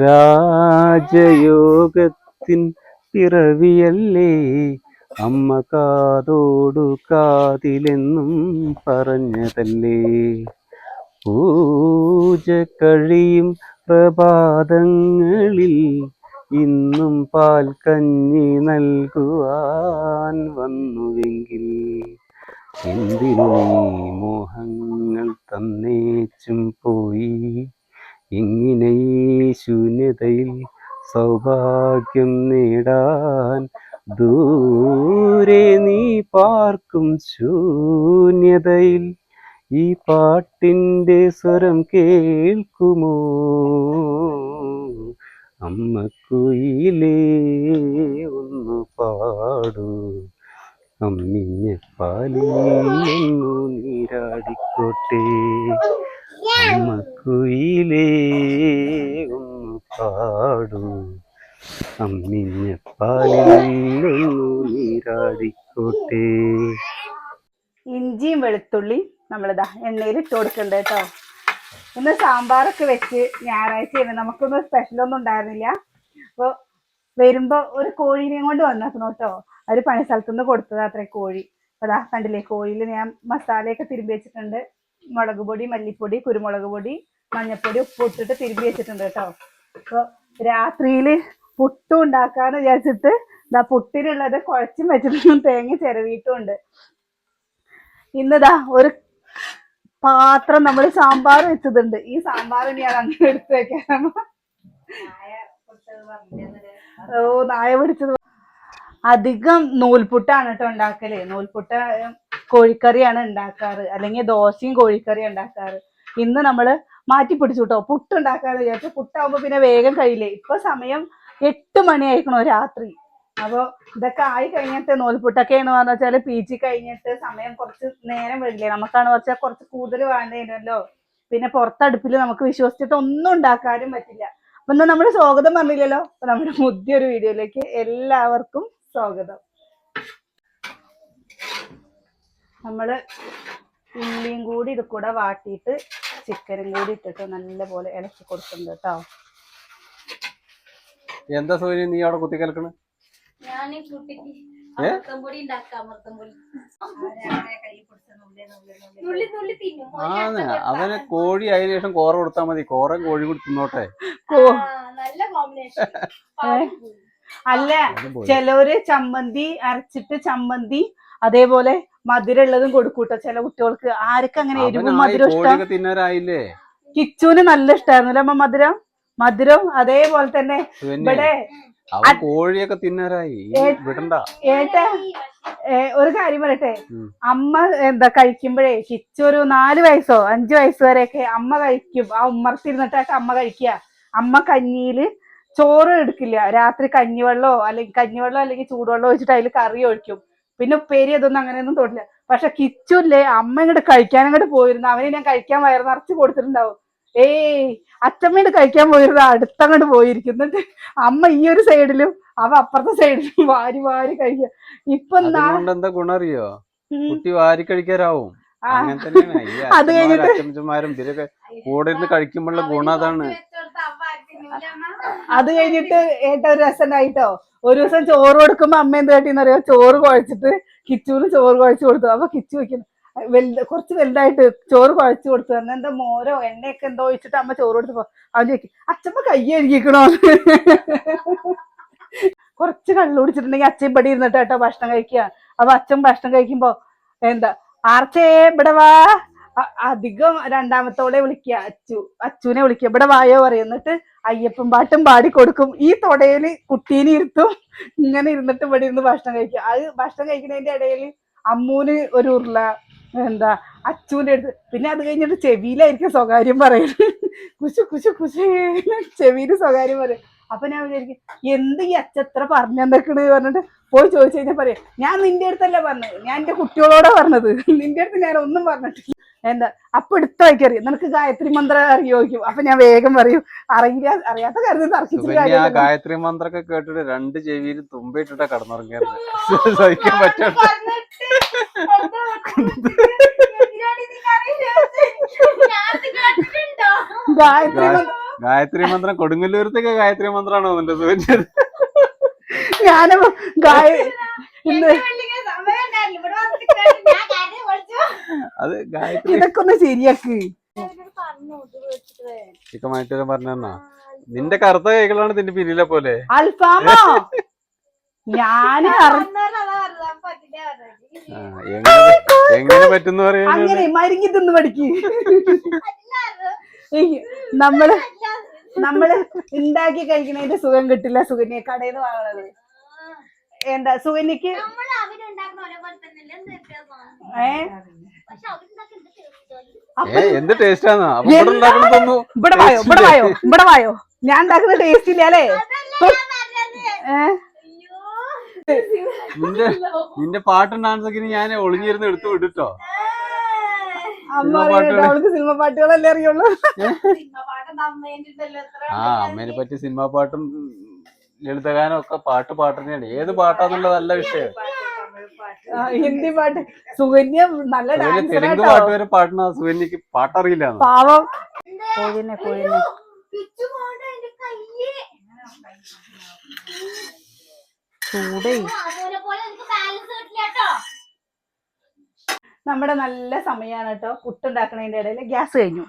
രാജയോഗത്തിൻ പിറവിയല്ലേ? അമ്മ കാതോടു കാതിലെന്നും പറഞ്ഞതല്ലേ? പൂജ കഴിയും പ്രഭാതങ്ങളിൽ ഇന്നും പാൽ കഞ്ഞി നൽകുവാൻ വന്നുവെങ്കിൽ എന്തിനു മോഹങ്ങൾ തന്നേച്ചും പോയി? ഇങ്ങനെ ശൂന്യതയിൽ സൗഭാഗ്യം നേടാൻ ദൂരെ നീ പാർക്കും ശൂന്യതയിൽ ഈ പാട്ടിന്റെ സ്വരം കേൾക്കുമോ? അമ്മക്കുയിലേ ഒന്ന് പാടൂ. അമ്മിഞ്ഞ പാലിയൊന്നു നീരാടിക്കോട്ടെ. അമ്മക്കുയിലേ പാടൂ. അമ്മിഞ്ഞ പാലിയൊന്നു നീരാടിക്കോട്ടെ. ഇഞ്ചിയും വെളുത്തുള്ളി നമ്മളിതാ എണ്ണയിൽ ഇട്ട് കൊടുക്കണ്ട കേട്ടോ. ഇന്ന് സാമ്പാറൊക്കെ വെച്ച് ഞായറാഴ്ചയാണ് നമുക്കൊന്നും സ്പെഷ്യൽ ഒന്നും ഉണ്ടായിരുന്നില്ല. അപ്പോൾ വരുമ്പോ ഒരു കോഴീനെയും കൊണ്ട് വന്നേക്കണം കേട്ടോ. അവർ പണി സ്ഥലത്തുനിന്ന് കൊടുത്തത് അത്രേ കോഴി. അപ്പൊ അതാ കണ്ടില്ലേ കോഴിയിൽ ഞാൻ മസാലയൊക്കെ തിരുമ്പി വെച്ചിട്ടുണ്ട്. മുളക് പൊടി മല്ലിപ്പൊടി കുരുമുളക് പൊടി മഞ്ഞപ്പൊടി ഉപ്പ് ഇട്ടിട്ട് തിരുമ്പി വെച്ചിട്ടുണ്ട് കേട്ടോ. അപ്പൊ രാത്രിയിൽ പുട്ടും ഉണ്ടാക്കാന്ന് വിചാരിച്ചിട്ട് ഇതാ പുട്ടിനുള്ളത് കുഴച്ചും വെച്ചിട്ടും തേങ്ങ ചിരവിയിട്ടും ഉണ്ട് ഇന്നതാ ഒരു പാത്രം നമ്മൾ സാമ്പാർ വെച്ചതുണ്ട്. ഈ സാമ്പാർ ഞാൻ അങ്ങനെ എടുത്തു വെക്കാൻ ഓ നായ പിടിച്ചത് അധികം നൂൽപുട്ടാണ് കേട്ടോ ഉണ്ടാക്കൽ. നൂൽപുട്ട കോഴിക്കറിയാണ് ഉണ്ടാക്കാറ്. അല്ലെങ്കിൽ ദോശയും കോഴിക്കറിയും ഉണ്ടാക്കാറ്. ഇന്ന് നമ്മൾ മാറ്റി പിടിച്ചു കേട്ടോ പുട്ട് ഉണ്ടാക്കാന്ന് വിചാരിച്ചു പുട്ടാവുമ്പോ പിന്നെ വേഗം കഴിയില്ലേ? ഇപ്പൊ സമയം എട്ട് മണി ആയിക്കണോ രാത്രി. അപ്പൊ ഇതൊക്കെ ആയി കഴിഞ്ഞിട്ട് നൂൽപുട്ടൊക്കെ എന്ന് വെച്ചാൽ പി ജി കഴിഞ്ഞിട്ട് സമയം കുറച്ച് നേരം വരില്ലേ നമുക്കാണ് കുറച്ച് കുറച്ച് കൂടുതൽ വേണ്ടതിനല്ലോ പിന്നെ പുറത്തടുപ്പിൽ നമുക്ക് വിശ്വസിച്ചിട്ട് ഒന്നും ഉണ്ടാക്കാനും പറ്റില്ല. അപ്പൊ ഇന്ന് നമ്മൾ സ്വാഗതം പറഞ്ഞില്ലല്ലോ? അപ്പൊ നമ്മുടെ പുതിയൊരു വീഡിയോയിലേക്ക് എല്ലാവർക്കും സ്വാഗതം. നമ്മൾ ഉള്ളിയും കൂടി ഇത് കൂടെ വാട്ടിയിട്ട് ചിക്കനും കൂടി ഇട്ടിട്ട് നല്ലപോലെ ഇളക്കി കൊടുക്കുന്നുണ്ട് കേട്ടോ. എന്താ സൗകര്യം നീ അവിടെ കുത്തി ആന്ന് അവന് കോഴി അതിന് ശേഷം കോറ കൊടുത്താ മതി. കോറ കോഴി കൂടി തിന്നോട്ടെ. കോ നല്ല കോമ്പിനേഷൻ അല്ല ചെലവര് ചമ്മന്തി അരച്ചിട്ട് ചമ്മന്തി അതേപോലെ മധുരം ഉള്ളതും കൊടുക്കൂട്ടോ ചില കുട്ടികൾക്ക്. ആർക്കും അങ്ങനെ എരിവും മധുരം ഇഷ്ടം? കിച്ചുവിന് നല്ല ഇഷ്ടമായിരുന്നല്ലോ അമ്മ മധുരം? മധുരം അതേപോലെ തന്നെ. ഇവിടെ കോഴിയൊക്കെ തിന്നാറായി ഏട്ടാ ഒരു കാര്യം പറയട്ടെ. അമ്മ എന്താ കഴിക്കുമ്പോഴേ കിച്ചു ഒരു നാല് വയസ്സോ അഞ്ചു വയസ്സ് വരെയൊക്കെ അമ്മ കഴിക്കും. ആ ഉമ്മർത്തിരുന്നിട്ടൊക്കെ അമ്മ കഴിക്കുക. അമ്മ കഞ്ഞിയിൽ ചോറ് എടുക്കില്ല. രാത്രി കഞ്ഞിവെള്ളോ അല്ലെങ്കിൽ കഞ്ഞിവെള്ളം അല്ലെങ്കിൽ ചൂടുവെള്ളം ഒഴിച്ചിട്ട് അതിൽ കറി ഒഴിക്കും. പിന്നെ ഉപ്പേരി അതൊന്നും അങ്ങനെയൊന്നും തൊടില്ല പക്ഷെ കിച്ചുല്ലേ അമ്മ ഇങ്ങോട്ട് കഴിക്കാൻ അങ്ങോട്ട് പോയിരുന്നു. അവന് ഞാൻ കഴിക്കാൻ വയറ് നിറച്ച് കൊടുത്തിട്ടുണ്ടാവും. ഏയ് അച്ഛമ്മയോട് കഴിക്കാൻ പോയിരുന്നു. അടുത്തങ്ങോട്ട് പോയിരിക്കും. എന്നിട്ട് അമ്മ ഈ ഒരു സൈഡിലും അവ അപ്പുറത്തെ സൈഡിലും വാരി വാരി കഴിക്കുക ഇപ്പൊ എന്താ ഗുണം അറിയോ കുട്ടി വാരി കഴിക്കാറാവും. അത് കഴിഞ്ഞിട്ട് കൂടെ ഇരുന്ന് കഴിക്കുമ്പോഴുള്ള ഗുണം അതാണ്. അത് കഴിഞ്ഞിട്ട് ഏട്ട ഒരു രസം ഒരു ദിവസം ചോറ് കൊടുക്കുമ്പോ അമ്മ എന്ത് കേട്ടിന്ന് അറിയോ? ചോറ് കുഴച്ചിട്ട് കിച്ചുവിന് ചോറ് കുഴച്ച് കൊടുത്തു. അപ്പൊ കിച്ചു വെക്കുന്നു വലുത് കുറച്ച് വലുതായിട്ട് ചോറ് കുഴച്ച് കൊടുത്തു അന്ന് എന്താ മോരോ എണ്ണയൊക്കെ എന്തോ ഒഴിച്ചിട്ട് അമ്മ ചോറ് കൊടുത്തപ്പോ അവൻ ചോദിക്കും അച്ഛമ്മ കൈ കഴുകിക്കണോ? കുറച്ച് കള്ളു കുടിച്ചിട്ടുണ്ടെങ്കിൽ അച്ഛൻ ഇവിടെ ഇരുന്നിട്ട് കേട്ടോ ഭക്ഷണം കഴിക്കുക. അപ്പൊ അച്ഛൻ ഭക്ഷണം കഴിക്കുമ്പോ എന്താ ആർച്ചേ ഇവിടെ വാ. അധികം രണ്ടാമത്തോടെ വിളിക്കുക അച്ചു അച്ചുവിനെ വിളിക്കുക. ഇവിടെ വായോ പറയും. എന്നിട്ട് അയ്യപ്പൻ പാട്ടും പാടി കൊടുക്കും. ഈ തൊടയിൽ കുട്ടീനെ ഇരുത്തും. ഇങ്ങനെ ഇരുന്നിട്ട് ഇവിടെ ഇരുന്ന് ഭക്ഷണം കഴിക്കും. അത് ഭക്ഷണം കഴിക്കുന്നതിന്റെ ഇടയിൽ അമ്മൂന് ഒരു ഉരുള എന്താ അച്ചുവിന്റെ അടുത്ത്. പിന്നെ അത് കഴിഞ്ഞിട്ട് ചെവിയിലായിരിക്കും സ്വകാര്യം പറയുന്നത് കുശു കുശു കുശു ചെവിയിൽ സ്വകാര്യം പറയും അപ്പൊ ഞാൻ വിചാരിക്കും എന്ത് ഈ പറഞ്ഞു പറഞ്ഞെന്നൊക്കെയാണ് പറഞ്ഞിട്ട് പോയി ചോദിച്ചു കഴിഞ്ഞാൽ പറയാം ഞാൻ നിന്റെ അടുത്തല്ല പറഞ്ഞത്. ഞാൻ എന്റെ കുട്ടികളോടാ പറഞ്ഞത്. നിന്റെ അടുത്ത് ഞാൻ ഒന്നും പറഞ്ഞിട്ടില്ല. എന്താ അപ്പൊ എടുത്ത വയ്ക്കറിയാം? നിനക്ക് ഗായത്രി മന്ത്രം അറിയോക്കും അപ്പൊ ഞാൻ വേഗം പറയും അറിയില്ല അറിയാത്ത കാര്യത്തിൽ തർക്കിച്ചിട്ട് ഗായത്രി മന്ത്രമൊക്കെ കേട്ടിട്ട് രണ്ട് ചെവിയിൽ തുമ്പിട്ടിട്ടാ കടന്നുറങ്ങിയത്. സഹിക്കാൻ ഗായത്രി മന്ത്രം ഗായത്രി മന്ത്രം കൊടുങ്ങല്ലൂരത്തേക്ക് ഗായത്രി മന്ത്രമാണോ നിന്റെ സൂചിച്ചത് ഞാനും ഗായ ഇന്ന് അത് ഗായത്രി ഇതൊക്കെ ഒന്ന് ശരിയാക്ക്. ചിക്കമായിട്ട് പറഞ്ഞാ നിന്റെ കറുത്ത കൈകളാണ് നിന്റെ പിന്നിലെ പോലെ. അൽഫാമോ? ഞാൻ എങ്ങനെ എങ്ങനെ പറ്റുന്ന പറയാ അങ്ങനെ മരുങ്ങി തിന്ന് പഠിക്ക്. നമ്മൾ നമ്മൾ ഉണ്ടാക്കി കഴിക്കുന്നതിന്റെ സുഖം കിട്ടില്ല സുഗന്യ കടയിൽ നിന്ന് വാങ്ങണത്. എന്താ വ്യത്യാസമാണ് ഏ? എന്ത് ടേസ്റ്റ് ഇവിടെ വായോ? ഇവിടെ വായോ? ഇവിടെ വായോ? ഞാൻ ഉണ്ടാക്കുന്ന ടേസ്റ്റ് ഇല്ല അല്ലേ? നിന്റെ നിന്റെ പാട്ടും ഡാൻസ് ഒക്കെ ഞാൻ ഒളിഞ്ഞിരുന്ന് എടുത്തു വിട്ടിട്ടോ അമ്മ. അവൾക്ക് സിനിമ പാട്ടുകളല്ലേ അറിയുള്ളൂ. ആ അമ്മേനെ പറ്റി സിനിമ പാട്ടും ലളിതഗാനം ഒക്കെ പാട്ട് പാട്ട് തന്നെയാണ് ഏത് പാട്ടാന്നുള്ളതല്ല നല്ല വിഷയം. ഹിന്ദി പാട്ട്. സുകന്യ നല്ല തെലുങ്ക് പാട്ട്. വരെ പാടുന്ന സുകന്യക്ക് പാട്ടറിയില്ല പാവം. കോഴിനെ കോഴിനെ. ചൂടേ അതുപോലെ പോലെ എനിക്ക് ബാലൻസ് കിട്ടില്ല കേട്ടോ നമ്മുടെ നല്ല സമയമാണ് കേട്ടോ പുട്ടുണ്ടാക്കണതിന്റെ ഇടയിൽ ഗ്യാസ് കഴിഞ്ഞു.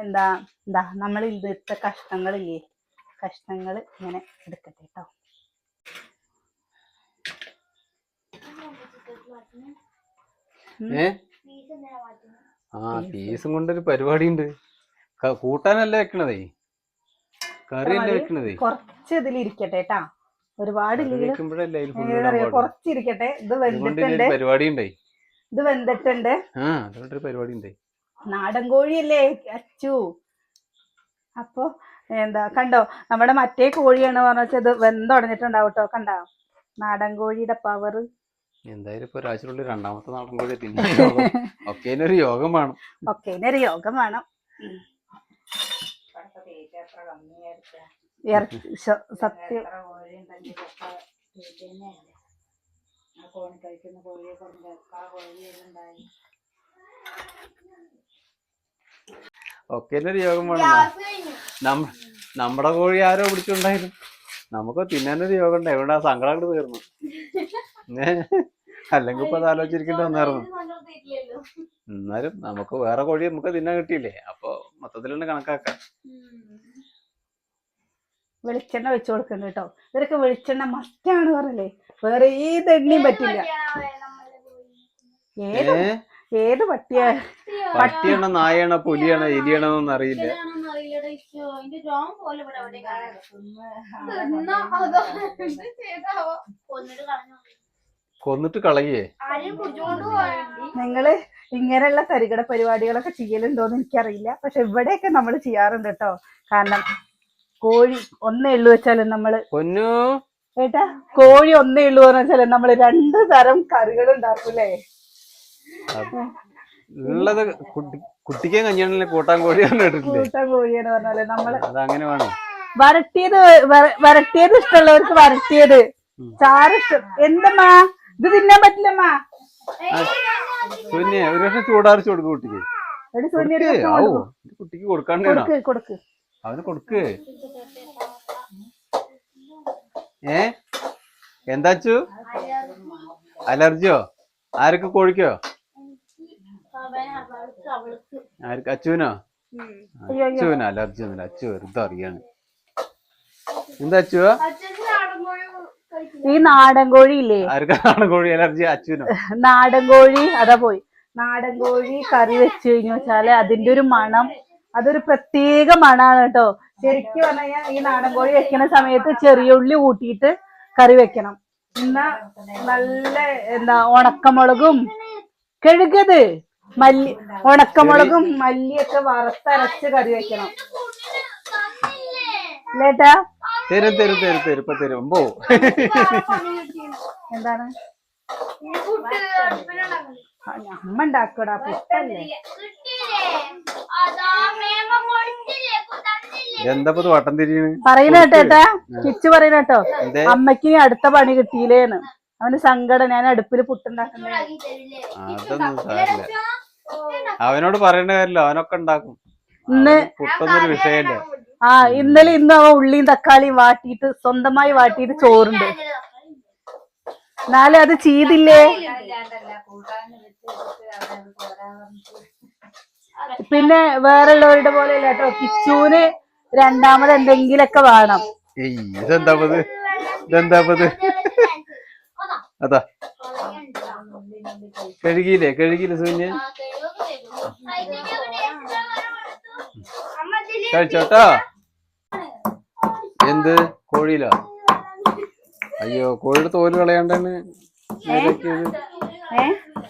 എന്താ എന്താ നമ്മൾ ഇന്നത്തെ കഷ്ണങ്ങളില്ലേ കഷ്ണങ്ങൾ ഇങ്ങനെ എടുക്കട്ടെ കേട്ടോ ആ പീസും കൊണ്ടൊരു പരിപാടി ഉണ്ട് കൂട്ടാനല്ലേ വെക്കണതേ? കറിയല്ലേ വെക്കണതേ? കുറച്ച് ഇതിൽ ഇരിക്കട്ടെ കേട്ടാ ഒരുപാട് കുറച്ചിരിക്കട്ടെ. ഇത് വെന്തിട്ടുണ്ട്. പരിപാടി ഉണ്ടേ ഇത് വെന്തിട്ടുണ്ട്. ആ അതുകൊണ്ടൊരു പരിപാടി ഉണ്ട് നാടൻ കോഴിയല്ലേ? അച്ചു. അപ്പൊ എന്താ കണ്ടോ നമ്മുടെ മറ്റേ കോഴിയാണ് പറഞ്ഞാൽ ഇത് വെന്തുടഞ്ഞിട്ടുണ്ടാവും കേട്ടോ കണ്ടോ? നാടൻ കോഴിയുടെ പവർ എന്തായാലും ഇപ്പൊ ഒരാഴ്ചയുള്ളിൽ രണ്ടാമത്തെ നാടൻ കോഴി ഒക്കേനൊരു യോഗം വേണം. ഒരു യോഗം വേണം. ഒക്കെ ഇതിനൊരു കഴിക്കുന്ന കോഴിയെ കൊണ്ട് ആ സത്യം ഒക്കെ ഒരു യോഗം വേണം നമ്മുടെ കോഴി ആരോ പിടിച്ചുണ്ടായിരുന്നു നമുക്ക് തിന്നാനൊരു യോഗം ഉണ്ട്. എവിടെ സങ്കടം കൂടെ തീർന്നു? അല്ലെങ്കിൽ ഇപ്പൊ അത് ആലോചിച്ചിരിക്കേണ്ടി വന്നായിരുന്നു. എന്നാലും നമുക്ക് വേറെ കോഴി നമുക്ക് തിന്നാൻ കിട്ടിയില്ലേ? അപ്പൊ മൊത്തത്തിലുണ്ട് കണക്കാക്കാം. വെളിച്ചെണ്ണ വെച്ചു കൊടുക്കണ്ട കേട്ടോ. ഇവരൊക്കെ വെളിച്ചെണ്ണ മസ്റ്റാണ് പറഞ്ഞല്ലേ? വേറെ ഏത് എണ്ണയും പറ്റില്ല. ഏത് ഏത് പട്ടിയാ പട്ടിയാണോ നായയാണോ പുലിയാണോ എലിയാണോ എന്നൊന്നും അറിയില്ല? കൊന്നിട്ട് കളയേ. നിങ്ങൾ ഇങ്ങനെയുള്ള തരികട പരിപാടികളൊക്കെ ചെയ്യലുണ്ടോന്ന് എനിക്കറിയില്ല. പക്ഷെ ഇവിടെയൊക്കെ നമ്മൾ ചെയ്യാറുണ്ട് കേട്ടോ. കാരണം കോഴി ഒന്നേ ഉള്ളു വെച്ചാലും നമ്മൾ പൊന്നു? ഏട്ടാ കോഴി ഒന്നേ ഉള്ളൂ എന്ന് വെച്ചാൽ നമ്മൾ രണ്ട് തരം കറികൾ ഉണ്ടാക്കൂലേ ഉള്ളത് കുട്ടി കുട്ടിക്ക് കഞ്ഞിയാണല്ലേ കൂട്ടാൻ കോഴിയാണ് കൂട്ടാൻ കോഴിയാണ് പറഞ്ഞാൽ നമ്മൾ വേണം? വരട്ടിയത് വര- വരട്ടിയത് ഇഷ്ടമുള്ളവർക്ക് വരട്ടിയത്. ചാറ് ഇഷ്ടം. എന്തമ്മാ? ഇത് തിന്നാൻ പറ്റില്ലമ്മാ. പിന്നെ ഒരു ചൂടാറിച്ച് കൊടുക്കും കുട്ടിക്ക്. കുട്ടിക്ക് കൊടുക്കാണ്ട് കൊടുക്ക്. അവന് കൊടുക്ക്. ഏ? എന്താച്ചു അലർജിയോ? ആർക്ക് കോഴിക്കോ. ആർക്ക്? അച്ചുവിനോ. അച്ചുവിനോ അലർജി ഒന്നുമില്ല. അച്ചു വെറുതെ അറിയാണ് എന്താ അച്ചുവോ ഈ നാടൻ കോഴി ഇല്ലേ ഈ നാടൻ കോഴി ഇല്ലേ നാടൻ കോഴി അലർജി? അച്ചുവിനോ? നാടൻ കോഴി അതാ പോയി. നാടൻ കോഴി കറി വെച്ച് കഴിഞ്ഞു വെച്ചാൽ അതിന്റെ ഒരു മണം അതൊരു പ്രത്യേക മണാണ് കേട്ടോ. ശരിക്കും പറഞ്ഞാൽ ഈ നാടൻ കോഴി വെക്കുന്ന സമയത്ത് ചെറിയ ഉള്ളി കൂട്ടിയിട്ട് കറി വെക്കണം. എന്നാ നല്ല എന്താ ഉണക്കമുളകും കഴുകത് മല്ലി ഉണക്കമുളകും മല്ലിയൊക്കെ വറുത്തരച്ച് കറി വെക്കണം. ഇല്ലേട്ടാ? ലേട്ടാ തരും തരും തരും തരും. ഇപ്പൊ തരും. പോ. എന്താണ്? അമ്മ ഉണ്ടാക്കടാ പുട്ടല്ലേ? എന്താ വട്ടം തിരിയണ്? പറയുന്ന കേട്ടേട്ടാ കിച്ചു പറയുന്ന കേട്ടോ. അമ്മയ്ക്ക് ഇനി അടുത്ത പണി കിട്ടിയില്ലേന്ന്. അവന് സങ്കടം ഞാൻ അടുപ്പിൽ പുട്ടുണ്ടാക്കുന്നേ. ഉണ്ടാക്കി അതൊന്നും സാരില്ല. അവനോട് പറയണ കാര്യമില്ല അവനൊക്കെ ഉണ്ടാക്കും. ഇന്ന് വിഷയല്ല പുട്ടൊന്നൊരു വിഷയമില്ല. ആ ഇന്നലെ ഇന്ന് അവൻ ഉള്ളിയും തക്കാളിയും വാട്ടിയിട്ട് സ്വന്തമായി വാട്ടിയിട്ട് ചോറുണ്ട്. എന്നാലും അത് ചെയ്തില്ലേ? പിന്നെ വേറെയുള്ളവരുടെ പോലെ അല്ല കേട്ടോ. കിച്ചൂന് രണ്ടാമത് എന്തെങ്കിലൊക്കെ വേണം. ഇതെന്താപത് ഇതെന്താ ഇത് ഇതെന്താ ഇത് അതാ. കഴുകിയില്ലേ? കഴുകിയില്ലേ സൂന്യ കഴിച്ചോട്ടോ? എന്ത്? കോഴിയിലോ? അയ്യോ കോഴിയുടെ തോൽ ഏ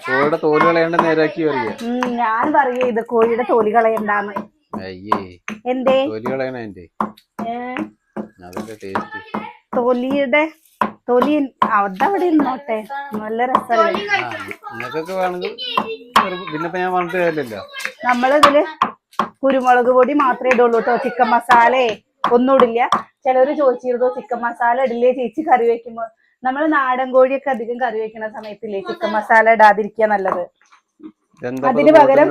കോഴിയുടെ തോൽ കളയണ്ട നേരാക്കി വരിക ഞാൻ പറയൂ ഇത് കോഴിയുടെ തോലി കളയണ്ടാന്ന്. അയ്യേ. എന്തേ? തൊലി കളയണ എന്റെ ഏ, അതിന്റെ ടേസ്റ്റ് തൊലിയുടെ തൊലി അതവിടെ ഇരുന്നോട്ടെ നല്ല രസമല്ലേ നിങ്ങൾക്കൊക്കെ വേണമെങ്കിൽ പിന്നെ ഞാൻ പറഞ്ഞിട്ട് കാര്യമില്ലല്ലോ നമ്മളിതിൽ കുരുമുളക് പൊടി മാത്രമേ ഇടുള്ളൂ കേട്ടോ ചിക്കൻ മസാലേ. ഒന്നും ഇടില്ല. ചിലവര് ചോദിച്ചിരുന്നു ചിക്കൻ മസാല ഇടില്ലേ ചേച്ചി കറി വെക്കുമ്പോ? നമ്മൾ നാടൻ കോഴിയൊക്കെ അധികം കറി വെക്കുന്ന സമയത്തില്ലേ? ചിക്കൻ മസാല. ഇടാതിരിക്കുക നല്ലത്. അതിന് പകരം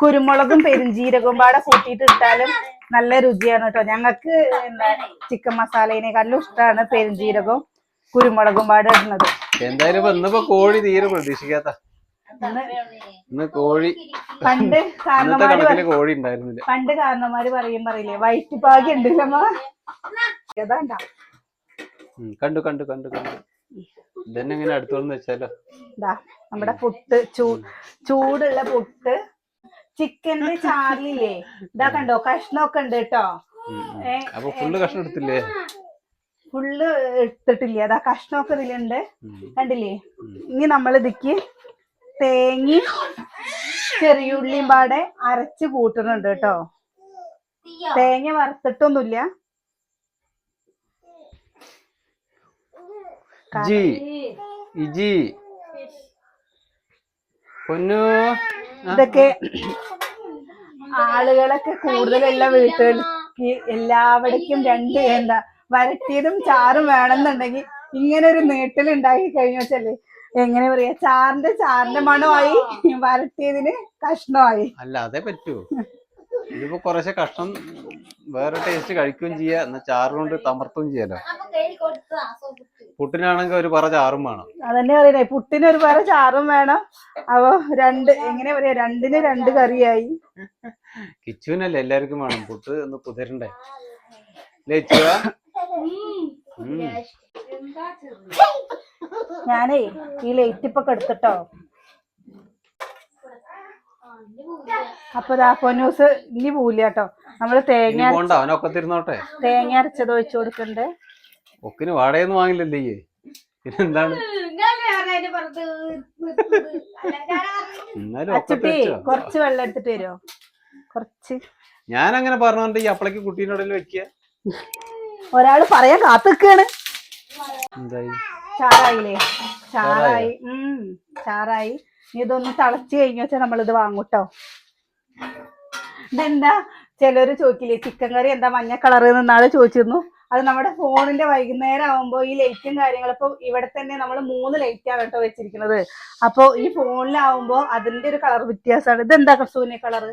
കുരുമുളകും പെരുംജീരകവും പാടെ കൂട്ടിയിട്ട് ഇട്ടാലും നല്ല രുചിയാണ് കേട്ടോ ഞങ്ങൾക്ക് എന്താ ചിക്കൻ മസാലേനെക്കാളും ഇഷ്ടമാണ് പെരുംജീരകവും കുരുമുളകും പാടെ ഇടുന്നത്. എന്തായാലും ഇന്നിപ്പോ കോഴി തീരെ പ്രതീക്ഷിക്കാത്ത. ഇന്ന് കോഴി. പണ്ട് കാരണമാര് കോഴി ഉണ്ടായിരുന്നില്ല. പണ്ട് പറയും പറയില്ലേ വയറ്റുപാകി ഉണ്ട് അതാണ്ടാ ഉം, കണ്ടു കണ്ടു കണ്ടു കണ്ടു. ഇതന്നെ ഇങ്ങനെ അടുത്തോന്ന് വെച്ചാലോ? ഇതാ നമ്മുടെ പുട്ട് ചൂടുള്ള പുട്ട്. ചിക്കന്റെ ചാറിലില്ലേ? ഇതാ കണ്ടോ കഷ്ണമൊക്കെ ഉണ്ട് കേട്ടോ. അപ്പൊ ഫുള്ള് കഷ്ണം എടുത്തില്ലേ? ഫുള്ള് എടുത്തിട്ടില്ല? അതാ കഷ്ണമൊക്കെ ഇതിലുണ്ട്. കണ്ടില്ലേ? ഇനി നമ്മൾ ഇതിക്ക് ചെറിയ ചെറിയുള്ളിയും പാടെ അരച്ച് കൂട്ടുന്നുണ്ട് കേട്ടോ. തേങ്ങ വറുത്തിട്ടൊന്നുമില്ല. ഇജി. ഇജി. പൊന്നു. ഇതൊക്കെ ആളുകളൊക്കെ കൂടുതലുള്ള വീട്ടുകൾക്ക് എല്ലാവിടേക്കും രണ്ട് എന്താ വരട്ടിയതും ചാറും വേണമെന്നുണ്ടെങ്കിൽ ഇങ്ങനെ ഒരു നീട്ടൽ ഉണ്ടാക്കി കഴിഞ്ഞു വെച്ചല്ലേ എങ്ങനെ പറയാ ചാറിന്റെ ചാറിന്റെ മണമായി വരട്ടിയതിന് കഷ്ണമായി. അല്ലാതെ അതേ പറ്റൂ. ഇതിപ്പോ കുറേശ്ശെ കഷ്ണം വേറെ ടേസ്റ്റ് കഴിക്കുകയും ചെയ്യാ. എന്നാ ചാറ് കൊണ്ട് തമർത്തും ചെയ്യാലോ പുട്ടിനാണെങ്കിൽ ഒരു പറ ചാറും വേണം. അതന്നെ പറയുന്നേ പുട്ടിന് ഒരു പറ ചാറും വേണം. അപ്പൊ രണ്ട് എങ്ങനെ പറയാ രണ്ടിന് രണ്ട് കറിയായി. കിച്ചുവിനല്ലേ എല്ലാവർക്കും വേണം. പുട്ട് ഒന്ന് കുതിരണ്ടേ. ലയിച്ചുക ഞാനേ ഈ ലൈറ്റ് ഇപ്പൊ കെടുത്തിട്ടോ അപ്പൊ ദാ പൊന്നൂസ് ഇനി പോവില്ല കേട്ടോ. നമ്മൾ തേങ്ങ പോണ്ട അവനൊക്കെ തിരുന്നോട്ടെ തേങ്ങ അരച്ചത് ഒഴിച്ചു കൊടുക്കണ്ടേ. ഒക്കിന് വാടകയൊന്നും വാങ്ങില്ലല്ലേ പിന്നെന്താണ് അച്ചുട്ടി കുറച്ച് വെള്ളം എടുത്തിട്ട് വരുമോ കൊറച്ച്. ഞാൻ അങ്ങനെ പറഞ്ഞോണ്ട് ഈ അപ്പളക്ക് കുട്ടീനോടല്ലേ വെക്കുക ഒരാൾ പറയാൻ കാത്തിക്കാണ്. ചാറായില്ലേ? ചാറായി? ഉം ചാറായി. ഇനി ഇതൊന്ന് തിളച്ച് കഴിഞ്ഞു വെച്ചാൽ നമ്മളിത് വാങ്ങൂട്ടോ. ഇതെന്താ? ചിലര് ചോദിക്കില്ലേ ചിക്കൻ കറി എന്താ മഞ്ഞ കളർ എന്നാൾ ചോദിച്ചിരുന്നു. അത് നമ്മുടെ ഫോണിന്റെ വൈകുന്നേരം ആവുമ്പോ ഈ ലൈറ്റും കാര്യങ്ങളും ഇപ്പൊ ഇവിടെ തന്നെ നമ്മൾ മൂന്ന് ലൈറ്റ് ആണ് കേട്ടോ വെച്ചിരിക്കുന്നത്. അപ്പൊ ഈ ഫോണിലാവുമ്പോ അതിന്റെ ഒരു കളർ വ്യത്യാസമാണ്. ഇതെന്താ കസൂനെ കളറ്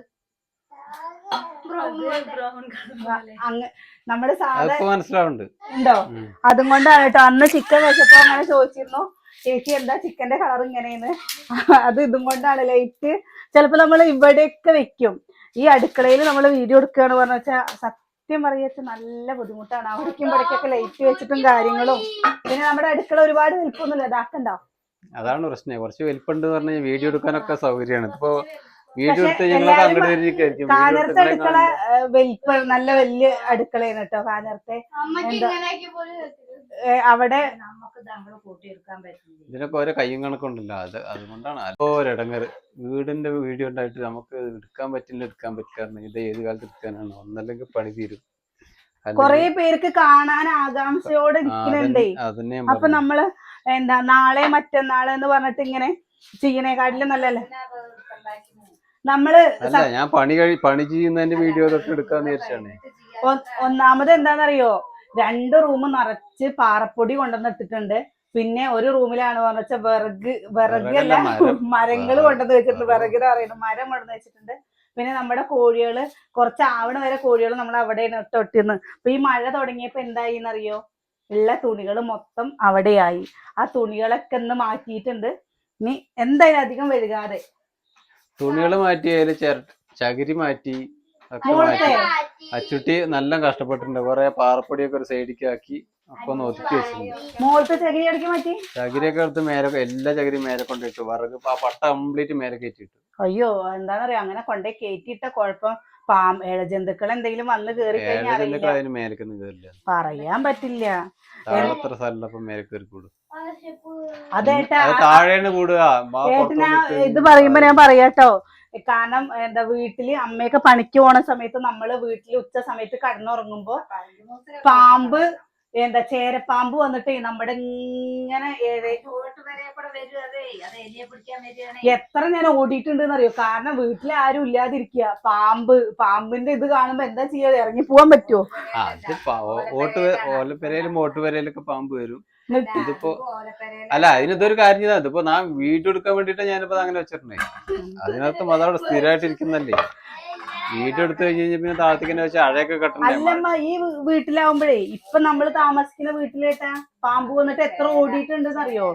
അങ്ങ് നമ്മുടെ സാധനം ഉണ്ടോ. അതും കൊണ്ടാണ് കേട്ടോ. അന്ന് ചിക്കൻ വെച്ചപ്പോ അങ്ങനെ ചോദിച്ചിരുന്നു. ചേച്ചി എന്താ ചിക്കന്റെ കളർ ഇങ്ങനെയെന്ന് അത് ഇതും കൊണ്ടാണ് ലൈറ്റ് ചിലപ്പോ നമ്മൾ ഇവിടെയൊക്കെ വെക്കും. ഈ അടുക്കളയിൽ നമ്മൾ വീഡിയോ എടുക്കുകയാണ് പറഞ്ഞ വെച്ചാൽ സത്യം പറയുക നല്ല ബുദ്ധിമുട്ടാണ്. അവിടേക്കും ഇവിടേക്കൊക്കെ ലൈറ്റ് വെച്ചിട്ടും കാര്യങ്ങളും. പിന്നെ നമ്മുടെ അടുക്കള ഒരുപാട് വലിപ്പമൊന്നുമില്ല. ഇതാക്കണ്ടോ? അതാണ് പ്രശ്നം. കുറച്ച് വലിപ്പുണ്ട് പറഞ്ഞാൽ വീഡിയോ എടുക്കാനൊക്കെ സൗകര്യമാണ്. ഇപ്പൊ കാനർത്തെ അടുക്കള വലിപ്പ നല്ല വലിയ അടുക്കളയാണ് കേട്ടോ കാനർത്തെ. അവിടെ ഇതിനൊക്കെ ഓരോ കയ്യും കണക്കുണ്ടല്ലോ അത് അതുകൊണ്ടാണ് ഒരിടങ്ങറ്. വീടിന്റെ വീഡിയോ ഉണ്ടായിട്ട് നമുക്ക് എടുക്കാൻ പറ്റില്ല എടുക്കാൻ പറ്റില്ല ഇത് ഏത് കാലത്ത് എടുക്കാനാണ്? ഒന്നല്ലെങ്കിൽ പണി തീരും. കൊറേ പേർക്ക് കാണാൻ ആകാംക്ഷയോടെ ഇരിക്കുന്നുണ്ടേ. അപ്പൊ നമ്മൾ എന്താ നാളെ മറ്റന്നാൾ എന്ന് പറഞ്ഞിട്ട് ഇങ്ങനെ ചെയ്യണേക്കാട്ടിലും നല്ലല്ലേ നമ്മൾ അല്ല ഞാൻ പണി കഴി പണി ചെയ്യുന്നതിന്റെ വീഡിയോ ഇതൊക്കെ എടുക്കാന്ന് വിചാരിച്ചാണ്. ഒന്നാമത് എന്താണെന്നറിയോ? രണ്ട് റൂം നിറച്ച് പാറപ്പൊടി കൊണ്ടുവന്നിട്ടിട്ടുണ്ട് പിന്നെ ഒരു റൂമിലാണ് പറഞ്ഞ വിറക് വിറകല്ല മരങ്ങൾ കൊണ്ടുവന്ന് വെച്ചിട്ടുണ്ട് വിറക്. പറയുന്നത് മരം കൊണ്ടുവന്ന് വെച്ചിട്ടുണ്ട്. പിന്നെ നമ്മുടെ കോഴികൾ കുറച്ച് ആവണ വരെ കോഴികൾ നമ്മൾ അവിടെയാണ് തൊട്ടിരുന്ന് അപ്പൊ ഈ മഴ തുടങ്ങിയപ്പോ എന്തായി എന്നറിയോ ഉള്ള തുണികൾ മൊത്തം അവിടെയായി. ആ തുണികളൊക്കെ ഒന്ന് മാറ്റിയിട്ടുണ്ട്. ഇനി എന്തായാലും അധികം വഴുകാതെ തുണികൾ മാറ്റി ചിര ചകിരി മാറ്റി ഒക്കെ മാറ്റി. അച്ചുട്ടി നല്ല കഷ്ടപ്പെട്ടിട്ടുണ്ട്. കുറെ പാറപ്പൊടിയൊക്കെ ഒരു സൈഡിലേക്ക് ആക്കി ഒക്കെ ഒന്ന് ഒതുക്കി വെച്ചിട്ടുണ്ട്. ചകിരിയൊക്കെ എടുത്ത് മേലെ എല്ലാ ചകിരി മേലെ കൊണ്ടിട്ടു വിറക് ആ പട്ട കംപ്ലീറ്റ് മേലെ കയറ്റിട്ടു അയ്യോ എന്താണെന്നറിയോ അങ്ങനെ കൊണ്ടേ കയറ്റിയിട്ട കുഴപ്പം. പാം ഇഴജന്തുക്കൾ എന്തെങ്കിലും വന്ന് കേറി കഴിഞ്ഞാൽ പറയാൻ പറ്റില്ല. അതേട്ടാ ഏട്ടനാ ഇത് പറയുമ്പോ ഞാൻ പറയാട്ടോ. കാരണം എന്താ വീട്ടിൽ അമ്മയൊക്കെ പണിക്ക് പോണ സമയത്ത് നമ്മൾ വീട്ടിൽ ഉച്ച സമയത്ത് കടന്നുറങ്ങുമ്പോ പാമ്പ് എന്താ ചേരപ്പാമ്പ് വന്നിട്ട് നമ്മുടെ ഇങ്ങനെ എത്ര ഞാൻ ഓടിയിട്ടുണ്ട് അറിയോ കാരണം വീട്ടിൽ ആരും ഇല്ലാതിരിക്കുക. പാമ്പ് പാമ്പിന്റെ ഇത് കാണുമ്പോ എന്താ ചെയ്യാ? ഇറങ്ങി പോവാൻ പറ്റുമോ ഓട്ട് ഓലപ്പെരയിലും ഓട്ടുപെരയിലൊക്കെ പാമ്പ് വരും. ഇതിപ്പോ അല്ല അതിനിതൊരു കാര്യം ചെയ്താൽ ഇതിപ്പോ ഞാൻ വീട്ടെടുക്കാൻ എടുക്കാൻ വേണ്ടിട്ടാ ഞാനിപ്പോ അങ്ങനെ വെച്ചിട്ടുണ്ടേ അതിനകത്ത് അതവിടെ സ്ഥിരമായിട്ട് വീഡിയോ എടുത്തു കഴിഞ്ഞ് കഴിഞ്ഞാൽ പിന്നെ വെച്ച് അഴയൊക്കെ കെട്ടണ്ടേ അല്ലമ്മ ഈ വീ- വീട്ടിലാവുമ്പോഴേ ഇപ്പൊ നമ്മൾ താമസിക്കുന്ന വീട്ടിലേട്ടാ പാമ്പ് വന്നിട്ട് എത്ര ഓടിയിട്ടുണ്ടെന്ന് അറിയോ?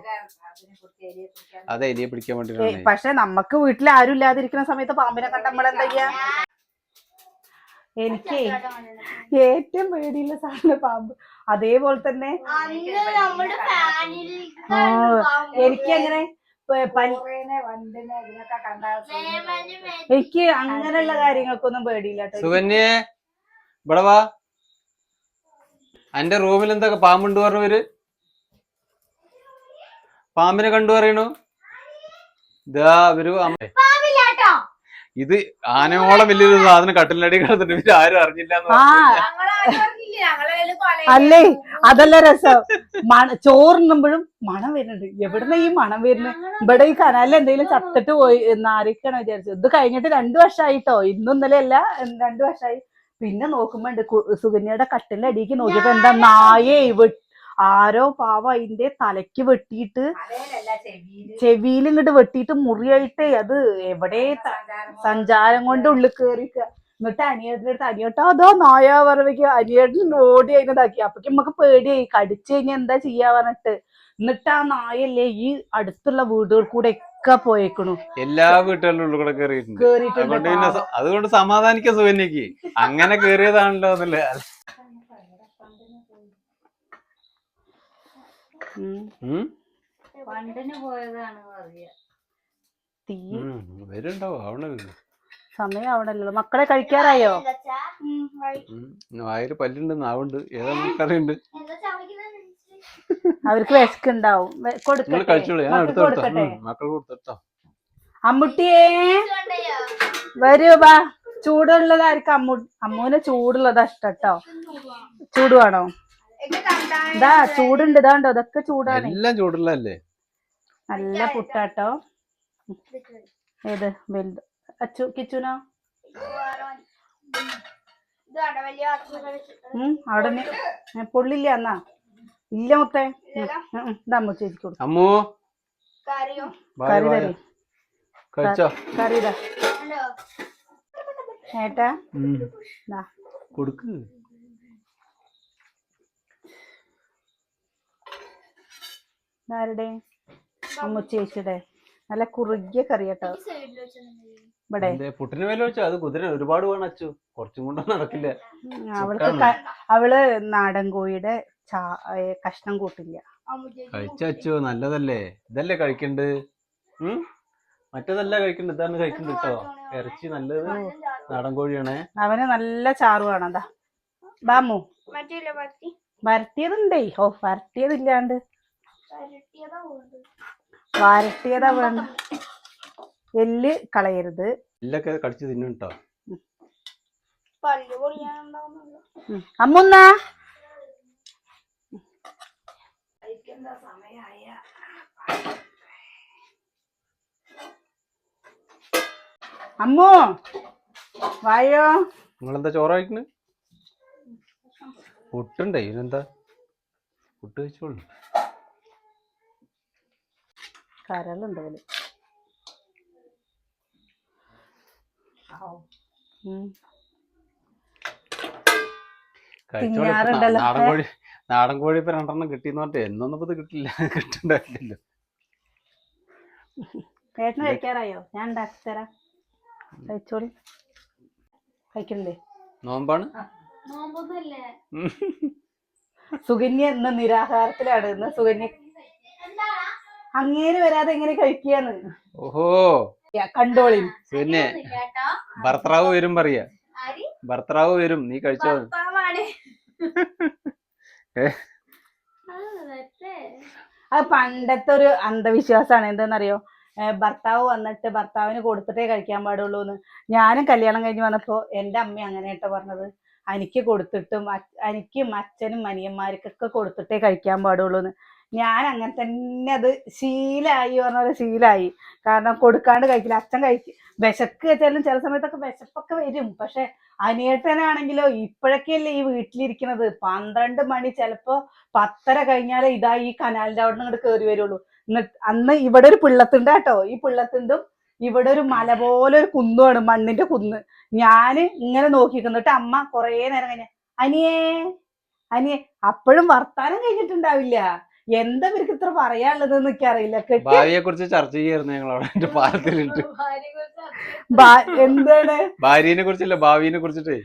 അതെ എലിയെ പിടിക്കാൻ വേണ്ടി വേണ്ടിട്ടാണ്. പക്ഷെ നമുക്ക് വീട്ടിൽ ആരും ഇല്ലാതിരിക്കുന്ന സമയത്ത് പാമ്പിനെ കണ്ട നമ്മൾ എന്താ ചെയ്യാ? എനിക്ക് ഏറ്റവും പേടിയുള്ള സാധനം പാമ്പ്. അതേപോലെ തന്നെ അന്ന് നമ്മുടെ ഫാനിൽ ആ, എനിക്ക് അങ്ങനെ എനിക്ക് അങ്ങനെയുള്ള കാര്യങ്ങൾക്കൊന്നും പേടിയില്ല സുകന്യെ ഇവിടെ വാ. അന്റെ റൂമിൽ എന്തൊക്കെ പാമ്പുണ്ട് പറഞ്ഞവര് പാമ്പിനെ കണ്ടു പറയണു. ഇതാ അവർ അമ്മ- പാമ്പില്ലാട്ടോ ഇത് ആനയോളം വലിയൊരു സാധനം കട്ടിലടി കിടന്നിട്ട് പിന്നെ ആരും അറിഞ്ഞില്ല അല്ലേ? അതല്ല രസം. മണ ചോറുണ്ണുമ്പോഴും മണം വരുന്നുണ്ട്. എവിടുന്ന ഈ മണം വരുന്നത് ഇവിടെ ഈ കനാലിൽ എന്തെങ്കിലും ചത്തിട്ട് പോയി നാരിക്കണം വിചാരിച്ചു ഇത് കഴിഞ്ഞിട്ട് രണ്ടു വർഷമായിട്ടോ ഇന്നും ഇന്നലെ അല്ല രണ്ടു വർഷമായി പിന്നെ നോക്കുമ്പോ ഉണ്ട്. കട്ടിലടിക്ക് സുകന്യയുടെ നോക്കിയപ്പോ എന്താ? നായേ വെ- ആരോ പാവ അതിന്റെ തലയ്ക്ക് വെട്ടിയിട്ട് ചെവിയിൽ ഇങ്ങോട്ട് വെട്ടിയിട്ട് മുറിയായിട്ടേ അത് എവിടെ സഞ്ചാരം കൊണ്ട് ഉള്ളിൽ കേറിക്ക എന്നിട്ട് അനിയേട്ടന്റെ അടുത്ത് അനിയേട്ടാ അതോ നായ പറവയ്ക്ക് അനിയേട്ടൻ ഓടി അതിനതാക്കി അപ്പൊക്ക് നമുക്ക് പേടിയായി. കടിച്ചു കഴിഞ്ഞാൽ എന്താ ചെയ്യാ പറഞ്ഞിട്ട്. എന്നിട്ട് ആ നായല്ലേ ഈ അടുത്തുള്ള വീടുകൾ കൂടെ ഒക്കെ പോയേക്കണു. എല്ലാ വീട്ടുകളിലും കൂടെ കയറിയിട്ടുണ്ട് കേറിയിട്ടുണ്ട്. അതുകൊണ്ട് സമാധാനിക്കാൻ സുഖന്യക്ക് അങ്ങനെ കേറിയതാണല്ലോ എന്നല്ലേ ഉം. ഉം? പണ്ടിന് പോയതാണ് പറയാ തീ. ഉം. വരുണ്ടാവും ആവണല്ലോ സമയം ആവണല്ലോ. മക്കളെ കഴിക്കാറായോ? വായിൽ പല്ലുണ്ട് നാവുണ്ട് ഏതാ നമുക്കറിയുണ്ട് അവർക്ക് വിശക്കുണ്ടാവും. അമ്മുട്ടിയേ. വരൂ ബാ ചൂടുള്ളതായിരിക്കും അമ്മു അമ്മുവിന് ചൂടുള്ളതാ ഇഷ്ടട്ടോ ചൂടുവാണോ ചൂട് വേണോ ഇതാ ചൂടുണ്ട്. ഇതാണ്ടോ? ഇതൊക്കെ ചൂടാണ്. എല്ലാം ചൂടുള്ളല്ലേ നല്ല പുട്ടാട്ടോ. ഏത്? വലുത്. അച്ചു കിച്ചുനോ? അവിടെ പൊള്ളില്ല എന്നാ? ഇല്ല മുത്തേ. ഇതാ അമ്മു ചേച്ചിക്ക് കൊടുക്കും. അമ്മു. കറി. കഴിച്ചോ? കറി ഇതാ. ഏട്ടാ. കൊടുക്ക്. ഇതാരുടെ? അമ്മു ചേച്ചിയുടെ നല്ല കുറുകിയ കറി കേട്ടോ ഇവിടെ. പുട്ടിന് വില വെച്ചോ? അത് കുതിര ഒരുപാട് വേണം അച്ചു. കുറച്ചും കൊണ്ടൊന്നും നടക്കില്ല. അവൾക്ക് അവൾ നാടൻ കോഴിയുടെ കഷ്ണം കൂട്ടില്ല. കഴിച്ചു നല്ലതല്ലേ? ഇതല്ലേ കഴിക്കണ്ട്? മറ്റേതല്ല കഴിക്കണ്ട്? ഇതാണ് കഴിക്കണ്ട് കേട്ടോ ഇറച്ചി നല്ലത്. നാടൻ കോഴിയാണേ. അവന് നല്ല ചാറ് വേണം. അതാ ബാമു. വരട്ടിയതുണ്ടേ. ഓ വരട്ടിയതില്ലാണ്ട്. വരട്ടിയതാ വേണ്ട. എല്ല് കളയരുത്. എല്ലൊക്കെ കടിച്ചു തിന്നും കേട്ടോ പല്ല് പൊളിയാനുണ്ടാവുന്നല്ലോ. ഉം. അമ്മുന്ന. അമ്മു വായോ? നിങ്ങളെന്താ ചോറ് കഴിക്കണേ? പുട്ടുണ്ടേ ഇതിനെന്താ പുട്ട് കഴിച്ചോളൂ. കരളുണ്ട് അതിൽ തിന്നാറുണ്ടല്ലോ. നാടൻ കോഴി നാടൻ കോഴി ഇപ്പൊ രണ്ടെണ്ണം കിട്ടിന്ന് പറഞ്ഞിട്ട് എന്നൊന്നും ഇപ്പൊ ഇത് കിട്ടില്ല. ചേട്ടന് കഴിക്കാറായോ? ഞാൻ ഉണ്ടാക്കി തരാം. കഴിച്ചോളി. കഴിക്കണ്ടേ നോമ്പാണ്. സുകന്യ എന്ന നിരാഹാരത്തിലാണ്. ഇന്ന് സുകന്യ അങ്ങേര് വരാതെ എങ്ങനെ കഴിക്കാന്ന് ഓഹോ. കണ്ടോളി. പിന്നെ ഭർത്താവ് വരും പറയാ. ആരി ഭർത്താവ് വരും. നീ കഴിച്ചോ? ഭർത്താവാണ്. ആ, അത് പണ്ടത്തെ ഒരു അന്ധവിശ്വാസമാണ്. എന്താണെന്നറിയോ? ഭർത്താവ് വന്നിട്ട് ഭർത്താവിന് കൊടുത്തിട്ടേ കഴിക്കാൻ പാടുള്ളൂ എന്ന് ഞാനും കല്യാണം കഴിഞ്ഞ് വന്നപ്പോ എന്റെ അമ്മ അങ്ങനെ കേട്ടോ പറഞ്ഞത്. എനിക്ക് കൊടുത്തിട്ടും എനിക്കും അച്ഛനും അനിയന്മാർക്കൊക്കെ കൊടുത്തിട്ടേ കഴിക്കാൻ പാടുള്ളൂ എന്ന് ഞാൻ അങ്ങനെ തന്നെ അത് ശീലായി പറഞ്ഞ ശീലായി. കാരണം കൊടുക്കാണ്ട് കഴിക്കില്ല. അച്ഛൻ കഴിക്കും. വിശക്ക് വെച്ചാലും ചില സമയത്തൊക്കെ വിശപ്പൊക്കെ വരും. പക്ഷെ അനിയട്ടനാണെങ്കിലോ ഇപ്പോഴൊക്കെയല്ലേ ഈ വീട്ടിലിരിക്കുന്നത് പന്ത്രണ്ട് മണി ചിലപ്പോ പത്തര കഴിഞ്ഞാലേ ഇതാ ഈ കനാലിന്റെ അവിടെ നിന്ന് ഇങ്ങോട്ട് കയറി വരുള്ളൂ. എന്നിട്ട് അന്ന് ഇവിടെ ഒരു പിള്ളത്തുണ്ട് കേട്ടോ. ഈ പിള്ളത്തുണ്ടും ഇവിടെ ഒരു മല പോലെ ഒരു കുന്നുമാണ് മണ്ണിന്റെ കുന്ന്. ഞാൻ ഇങ്ങനെ നോക്കിക്കുന്നിട്ട് അമ്മ കുറേ നേരം കഴിഞ്ഞ അനിയേ അനിയേ. അപ്പോഴും വർത്താനം കഴിഞ്ഞിട്ടുണ്ടാവില്ല. എന്താ ഇവർക്ക് ഇത്ര പറയാനുള്ളത് എനിക്ക് അറിയില്ല. ഭാര്യയെ കുറിച്ച് ചർച്ച ചെയ്യായിരുന്നു ഞങ്ങൾ അവിടെ എന്റെ പാലത്തിലിട്ട് എന്താണ്? ഭാര്യനെ കുറിച്ചല്ല ഭാവിനെ കുറിച്ചിട്ടേ.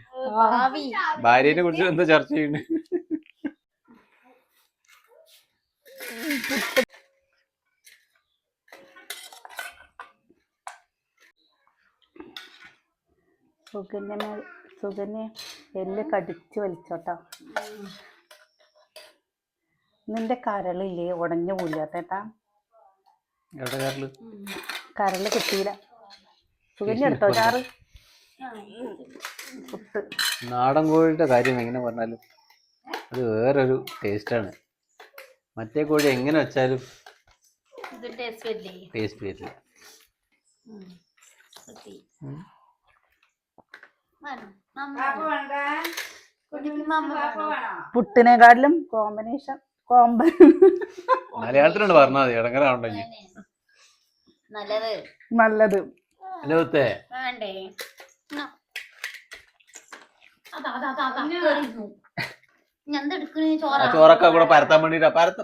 ഭാര്യനെ കുറിച്ച് എന്താ ചർച്ച ചെയ്യുന്നത് സുഗന്യ സുഗന്യ എല്ല് കടിച്ച് വലിച്ചോട്ടോ. നിന്റെ കരളില്ലേ? ഉടഞ്ഞ കയറൽ കരൾ? കിട്ടിയില്ല. സുകന്യ ചാറ്? പുട്ട്. നാടൻ കോഴിയുടെ കാര്യം എങ്ങനെ പറഞ്ഞാലും അത് വേറൊരു ടേസ്റ്റാണ്. മറ്റേ കോഴി എങ്ങനെ വെച്ചാലും ഇത് ടേസ്റ്റ് വരില്ലേ. പുട്ടിനെക്കാട്ടിലും കോമ്പിനേഷൻ കോമ്പ മലയാളത്തിലാണ് പറഞ്ഞാൽ മതി. ഇടങ്ങറാവുണ്ടെങ്കിൽ അതന്നെ. നല്ലത്. നല്ലത്. വേണ്ടേ? ചോറൊക്കെ കൂടെ പരത്താൻ വേണ്ടിട്ടാ. പരത്ത.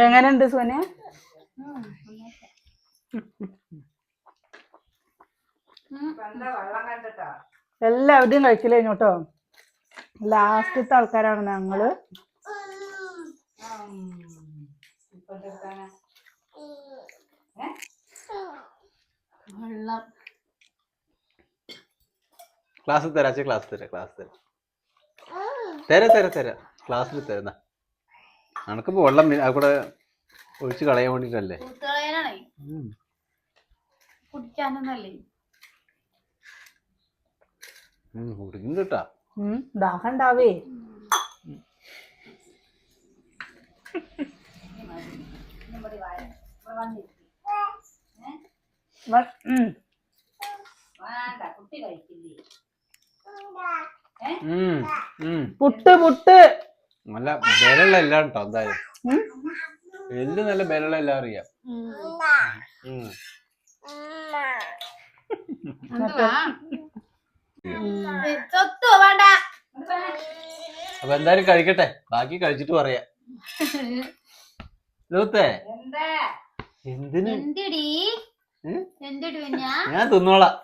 എങ്ങനെയുണ്ട് സോന? ഉം, നന്നായിട്ട്. എല്ലാവരുടെയും കഴിക്കില്ല കഴിഞ്ഞു കേട്ടോ ലാസ്റ്റത്തെ ആൾക്കാരാണ് ഞങ്ങൾ. വെള്ളം. ക്ലാസ് തരാ ക്ലാസ് തരാ ക്ലാസ് തരാ. തരാ തരാ തരാ. ക്ലാസ്സിൽ തരുന്ന നമുക്കിപ്പോ വെള്ളം അവിടെ ഒഴിച്ച് കളയാൻ വേണ്ടിട്ടല്ലേ? കുടിക്കാനൊന്നല്ലേ? കുടിക്കും കേട്ടാ ദാഹം ഉണ്ടാവേ. പുട്ട് പുട്ട്. നല്ല ബലമുള്ള എല്ലാം കേട്ടോ എന്തായാലും. എല്ല് നല്ല ബലമുള്ള എല്ലാം അറിയാം. അപ്പൊ എന്തായാലും കഴിക്കട്ടെ. ബാക്കി കഴിച്ചിട്ട് പറയാ. ലൂത്തേ. എന്തിന്? ഞാൻ തിന്നോളാം.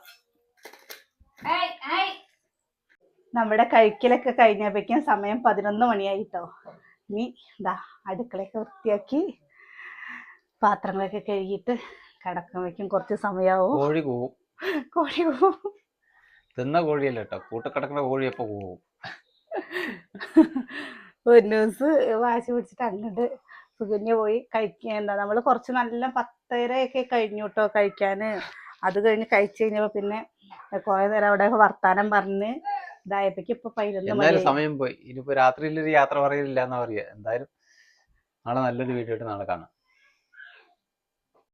നമ്മുടെ കഴിക്കലൊക്കെ കഴിഞ്ഞപ്പോഴേക്കും സമയം പതിനൊന്ന് മണിയായിട്ടോ. ഇനി ഇതാ അടുക്കളയൊക്കെ വൃത്തിയാക്കി പാത്രങ്ങളൊക്കെ കഴുകിയിട്ട് കിടക്കുമ്പോഴേക്കും കുറച്ച് സമയമാവും കോഴി പോവും കോഴി പോവും തിന്ന കോഴിയല്ല കേട്ടോ കൂട്ടക്കിടക്കുന്ന കോഴി എപ്പോ പോകും ഒരു ദിവസം വാശി പിടിച്ചിട്ട് അങ്ങോട്ട് സുകന്യ പോയി കഴിക്കാൻ എന്താ നമ്മൾ കുറച്ച് നല്ല പത്തരയൊക്കെ കഴിഞ്ഞു കേട്ടോ കഴിക്കാന്. അത് കഴിഞ്ഞ് കഴിച്ചു കഴിഞ്ഞപ്പോ പിന്നെ കുറെ നേരം അവിടെ വർത്താനം പറഞ്ഞ് ഇതായപ്പോ ഇപ്പൊ പതിനൊന്ന് സമയം പോയി. ഇനിയിപ്പോ രാത്രിയിൽ ഒരു യാത്ര പറയില്ല എന്നാ പറയാ. എന്തായാലും നാളെ നല്ലൊരു വീഡിയോ ആയിട്ട് നാളെ കാണാം.